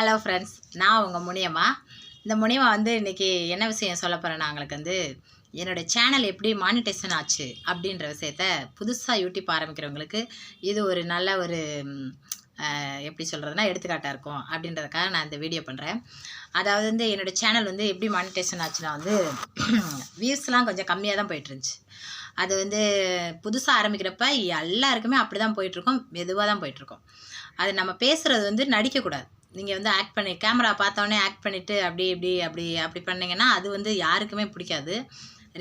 Hello friends நான் உங்கள் முனியம்மா. இந்த முனியம்மா வந்து இன்றைக்கி என்ன விஷயம் சொல்ல போகிறேன் உங்களுக்கு வந்து என்னோடய சேனல் எப்படி மானிட்டேஷன் ஆச்சு அப்படின்ற விஷயத்த புதுசாக யூடியூப் ஆரம்பிக்கிறவங்களுக்கு இது ஒரு நல்ல ஒரு எப்படி சொல்கிறதுனா எடுத்துக்காட்டாக இருக்கும் அப்படின்றதுக்காக நான் இந்த வீடியோ பண்ணுறேன் அதாவது வந்து என்னோடய சேனல் வந்து எப்படி மானிட்டேஷன் ஆச்சுன்னா வந்து வியூஸ்லாம் கொஞ்சம் கம்மியாக தான் போயிட்டு இருந்துச்சு. அது வந்து புதுசாக ஆரம்பிக்கிறப்ப எல்லாருக்குமே அப்படி தான் போயிட்டுருக்கோம் மெதுவாக தான் போயிட்டுருக்கோம் அது நம்ம பேசுகிறது வந்து நடிக்கக்கூடாது. நீங்கள் வந்து ஆக்ட் பண்ணி கேமரா பார்த்தோன்னே ஆக்ட் பண்ணிவிட்டு அப்படி இப்படி அப்படி அப்படி பண்ணிங்கன்னா அது வந்து யாருக்குமே பிடிக்காது.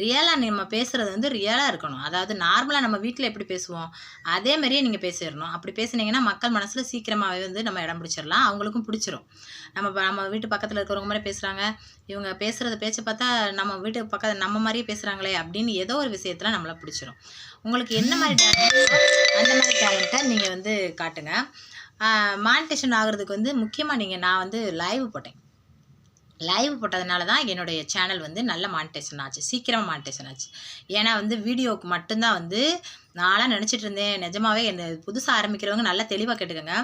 ரியலாக நம்ம பேசுகிறது வந்து ரியலாக இருக்கணும். அதாவது நார்மலாக நம்ம வீட்டில் எப்படி பேசுவோம்? அதே மாதிரியே நீங்கள் பேசிடணும். அப்படி பேசுனீங்கன்னா மக்கள் மனசில் சீக்கிரமாகவே வந்து நம்ம இடம் பிடிச்சிடலாம். அவங்களுக்கும் பிடிச்சிரும். நம்ம நம்ம வீட்டு பக்கத்தில் இருக்கிறவங்க மாதிரி பேசுகிறாங்க இவங்க பேசுகிறத பேச்சை பார்த்தா நம்ம வீட்டு பக்கத்து நம்ம மாதிரியே பேசுகிறாங்களே அப்படின்னு ஏதோ ஒரு விஷயத்தில் நம்மளை பிடிச்சிரும். உங்களுக்கு என்ன மாதிரி டேலண்ட் அந்த மாதிரி டேலண்ட்டை நீங்கள் வந்து காட்டுங்க. மானிட்டேஷன் ஆகிறதுக்கு வந்து முக்கியமாக நீங்கள் நான் வந்து லைவ் போட்டேன். லைவ் போட்டதுனால தான் என்னுடைய சேனல் வந்து நல்ல மானிட்டேஷன் ஆச்சு. சீக்கிரமாக மானிட்டேஷன் ஆச்சு. ஏன்னா வந்து வீடியோவுக்கு மட்டும்தான் வந்து நானாக நினச்சிட்டு இருந்தேன். நிஜமாவே என்ன புதுசாக ஆரம்பிக்கிறவங்க நல்லா தெளிவாக கேட்டுக்கோங்க.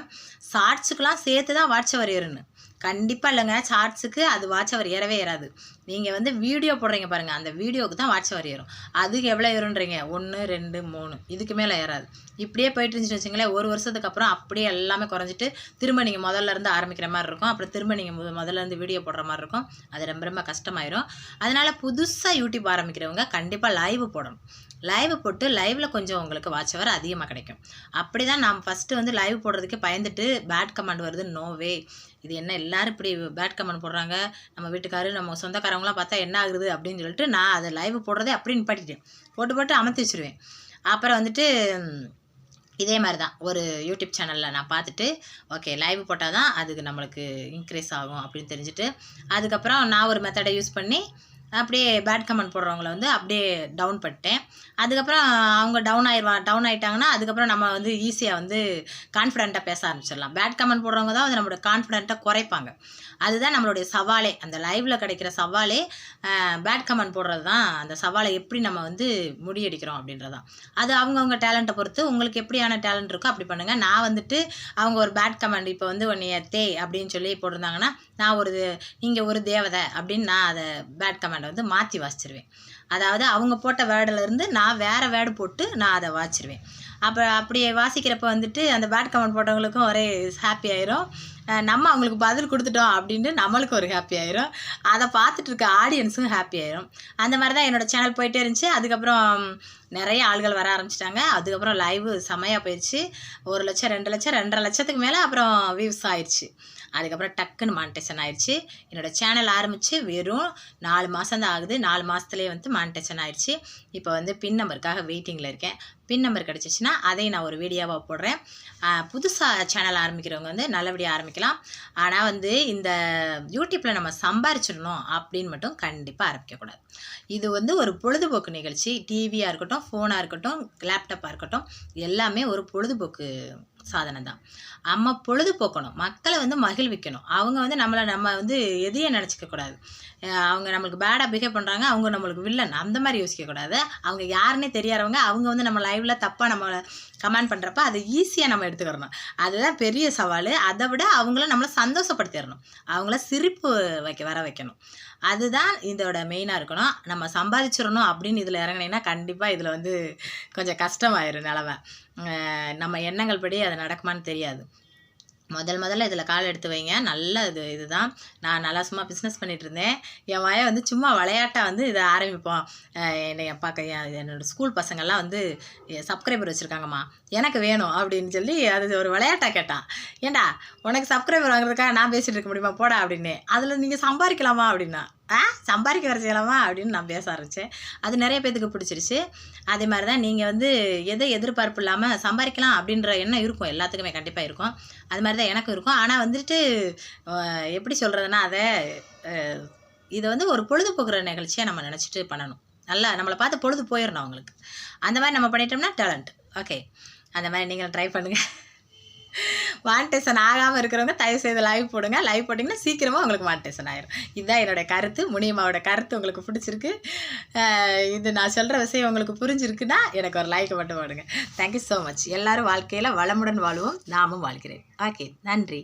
ஷார்ட்ஸுக்கெலாம் சேர்த்து தான் வாட்ச் அவர் ஏறுன்னு. கண்டிப்பாக இல்லைங்க. ஷார்ட்ஸுக்கு அது வாட்ச் அவர் ஏறவே ஏறாது. நீங்கள் வந்து வீடியோ போடுறீங்க பாருங்கள் அந்த வீடியோவுக்கு தான் வாட்ச் வரி ஏறும். அதுக்கு எவ்வளோ ஏறுன்றீங்க ஒன்று ரெண்டு மூணு. இதுக்கு மேலே ஏறாது. இப்படியே போயிட்டு இருந்துச்சுன்னு வச்சுங்களேன் ஒரு வருஷத்துக்கு அப்புறம் அப்படியே எல்லாமே குறைஞ்சிட்டு திரும்ப நீங்கள் முதல்ல இருந்து ஆரம்பிக்கிற மாதிரி இருக்கும். அப்புறம் திரும்ப நீங்கள் முத முதல்ல இருந்து வீடியோ போடுற மாதிரி இருக்கும். அது ரொம்ப ரொம்ப கஷ்டமாயிரும். அதனால் புதுசாக யூடியூப் ஆரம்பிக்கிறவங்க கண்டிப்பாக லைவ் போடணும். லைவ் போட்டு லைவில் கொஞ்சம் உங்களுக்கு வாட்ச் அவர் அதிகமாக கிடைக்கும். அப்படி தான் நான் ஃபஸ்ட்டு வந்து லைவ் போடுறதுக்கு பயந்துட்டு பேட் கமெண்ட் வருது. நோவே இது என்ன எல்லாரும் இப்படி பேட் கமெண்ட் போடுறாங்க? நம்ம வீட்டுக்காரு நம்ம வரவங்களாம் பார்த்தா என்ன ஆகுது அப்படின்னு சொல்லிட்டு நான் அதை லைவ் போடுறதே அப்படின்னு நிப்பாட்டிட்டேன். போட்டு போட்டு அமர்த்தி வச்சுருவேன். அப்புறம் வந்துட்டு இதே மாதிரி தான் ஒரு யூடியூப் சேனலில் நான் பார்த்துட்டு ஓகே லைவ் போட்டால் தான் அதுக்கு நம்மளுக்கு இன்க்ரீஸ் ஆகும் அப்படின்னு தெரிஞ்சுட்டு அதுக்கப்புறம் நான் ஒரு மெத்தடை யூஸ் பண்ணி அப்படியே பேட் கமெண்ட் போடுறவங்கள வந்து அப்படியே டவுன் பண்ணிட்டேன். அதுக்கப்புறம் அவங்க டவுன் ஆயிடுவா டவுன் ஆயிட்டாங்கன்னா அதுக்கப்புறம் நம்ம வந்து ஈஸியாக வந்து கான்ஃபிடென்ட்டாக பேச ஆரம்பிச்சிடலாம். பேட் கமெண்ட் போடுறவங்க தான் வந்து நம்மளோட கான்ஃபிடென்ட்டாக குறைப்பாங்க. அதுதான் நம்மளுடைய சவாலே. அந்த லைவில் கிடைக்கிற சவாலே பேட் கமெண்ட் போடுறது தான் அந்த சவாலை எப்படி நம்ம வந்து முடியடிக்கிறோம் அப்படின்றதான் அது அவங்கவுங்க டேலண்ட்டை பொறுத்து உங்களுக்கு எப்படியான டேலண்ட் இருக்கோ அப்படி பண்ணுங்கள் நான் வந்துட்டு அவங்க ஒரு பேட் கமெண்ட் இப்போ வந்து ஒன்றைய தே அப்படின்னு சொல்லி போட்டிருந்தாங்கன்னா நான் ஒரு நீங்கள் ஒரு தேவதை அப்படின்னு நான் அதை பேட் கமெண்ட் வந்து மாற்றி வாசிச்சிருவேன். அதாவது அவங்க போட்ட வேர்டிலேருந்து நான் வேறு வேர்டு போட்டு நான் அதை வாசிச்சிருவேன். அப்போ அப்படி வாசிக்கிறப்ப வந்துட்டு அந்த பேட் கமெண்ட் போட்டவங்களுக்கும் ஒரே ஹாப்பி ஆயிரும். நம்ம அவங்களுக்கு பதில் கொடுத்துட்டோம் அப்படின்ட்டு நம்மளுக்கு ஒரு ஹாப்பி ஆயிரும். அதை பார்த்துட்டு இருக்க ஆடியன்ஸும் ஹாப்பி ஆயிரும். அந்த மாதிரி தான் என்னோட சேனல் போயிட்டே இருந்துச்சு. அதுக்கப்புறம் நிறைய ஆள்கள் வர ஆரம்பிச்சிட்டாங்க. அதுக்கப்புறம் லைவ் செமையாக போயிடுச்சு ஒரு லட்சம் ரெண்டு லட்சம் ரெண்டரை லட்சத்துக்கு மேலே அப்புறம் வியூஸ் ஆயிடுச்சு அதுக்கப்புறம் டக்குன்னு மானிட்டேஷன் ஆயிடுச்சு என்னோட சேனல் ஆரம்பித்து வெறும் நாலு மாதம் தான் ஆகுது. நாலு மாதத்துலேயே வந்து மானிட்டேஷன் ஆயிடுச்சு இப்போ வந்து பின் நம்பருக்காக வெயிட்டிங்கில் இருக்கேன். பின் நம்பர் கிடச்சிச்சின்னா அதையும் நான் ஒரு வீடியோவாக போடுறேன். புதுசாக சேனல் ஆரம்பிக்கிறவங்க வந்து நல்லபடியாக ஆரம்பிக்கலாம். ஆனால் வந்து இந்த யூடியூப்பில் நம்ம சம்பாரிச்சிடணும் அப்படின்னு மட்டும் கண்டிப்பாக ஆரம்பிக்கக்கூடாது இது வந்து ஒரு பொழுதுபோக்கு நிகழ்ச்சி. டிவியாக இருக்கட்டும் ஃபோனாக இருக்கட்டும் லேப்டாப்பாக இருக்கட்டும் எல்லாமே ஒரு பொழுதுபோக்கு சாதனம் தான். நம்ம பொழுதுபோக்கணும். மக்களை வந்து மகிழ்விக்கணும். அவங்க வந்து நம்மளை நம்ம வந்து எதையும் நினச்சிக்கக்கூடாது அவங்க நம்மளுக்கு பேடாக பிஹேவ் பண்ணுறாங்க அவங்க நம்மளுக்கு வில்லன் அந்த மாதிரி யோசிக்கக்கூடாது அவங்க யாருன்னே தெரியாதவங்க அவங்க வந்து நம்ம லைவில் தப்பாக நம்மளை கமெண்ட் பண்ணுறப்ப அதை ஈஸியாக நம்ம எடுத்துக்கிறணும். அதுதான் பெரிய சவால். அதை விட அவங்கள நம்மளை சந்தோஷப்படுத்திடணும். அவங்கள சிரிப்பு வைக்க வர வைக்கணும். அதுதான் இதோட மெயினாக இருக்கணும். நம்ம சம்பாதிச்சிடணும் அப்படின்னு இதில் இறங்குனீங்கன்னா கண்டிப்பாக இதில் வந்து கொஞ்சம் கஷ்டமாயிரும் நிலமை. நம்ம எண்ணங்கள் படி அது நடக்குமான்னு தெரியாது. முதல் முதல்ல இதில் கால் எடுத்து வைங்க. நல்ல இது இதுதான். நான் நல்லா சும்மா பிஸ்னஸ் பண்ணிகிட்டு இருந்தேன் என் வாயை வந்து சும்மா விளையாட்டாக வந்து இதை ஆரம்பிப்போம். என்னை பார்க்க என் என்னோடய ஸ்கூல் பசங்கள்லாம் வந்து சப்ஸ்கிரைபர் வச்சுருக்காங்கம்மா. எனக்கு வேணும் அப்படின்னு சொல்லி அது ஒரு விளையாட்டாக கேட்டான். ஏண்டா உனக்கு சப்ஸ்கிரைபர் வாங்குறதுக்காக நான் பேசிகிட்டு இருக்க முடியுமா? போடா அப்படின்னு அதில் நீங்கள் சம்பாதிக்கலாமா அப்படின்னா? ஆ சம்பாதிக்க வர செய்யலாமா அப்படின்னு நான் பேச ஆரம்பித்தேன் அது நிறைய பேத்துக்கு பிடிச்சிருச்சு. அதே மாதிரி தான் நீங்கள் வந்து எதை எதிர்பார்ப்பு இல்லாமல் சம்பாதிக்கலாம் அப்படின்ற எண்ணம் இருக்கும். எல்லாத்துக்குமே கண்டிப்பாக இருக்கும். அது மாதிரி தான் எனக்கும் இருக்கும். ஆனால் வந்துட்டு எப்படி சொல்கிறதுனா அதை இதை வந்து ஒரு பொழுதுபோக்குற நிகழ்ச்சியாக நம்ம நினச்சிட்டு பண்ணணும். நல்லா நம்மளை பார்த்து பொழுது போயிடணும் அவங்களுக்கு. அந்த மாதிரி நம்ம பண்ணிட்டோம்னா டேலண்ட் ஓகே அந்த மாதிரி நீங்களும் ட்ரை பண்ணுங்கள் மானிட்டேஷன் ஆகாமல் இருக்கிறவங்க தயவு செய்து லைவ் போடுங்க. லைவ் போட்டிங்கன்னா சீக்கிரமாக உங்களுக்கு மானிட்டேஷன் ஆயிரும். இதுதான் என்னோடய கருத்து. முனியம்மாவோட கருத்து உங்களுக்கு பிடிச்சிருக்கு. இது நான் சொல்கிற விஷயம் உங்களுக்கு புரிஞ்சிருக்குன்னா எனக்கு ஒரு லைக் மட்டும் போடுங்க. தேங்க்யூ ஸோ மச் எல்லோரும் வாழ்க்கையில் வளமுடன் வாழ்வோம். நாமும் வாழ்கிறேன். ஓகே நன்றி.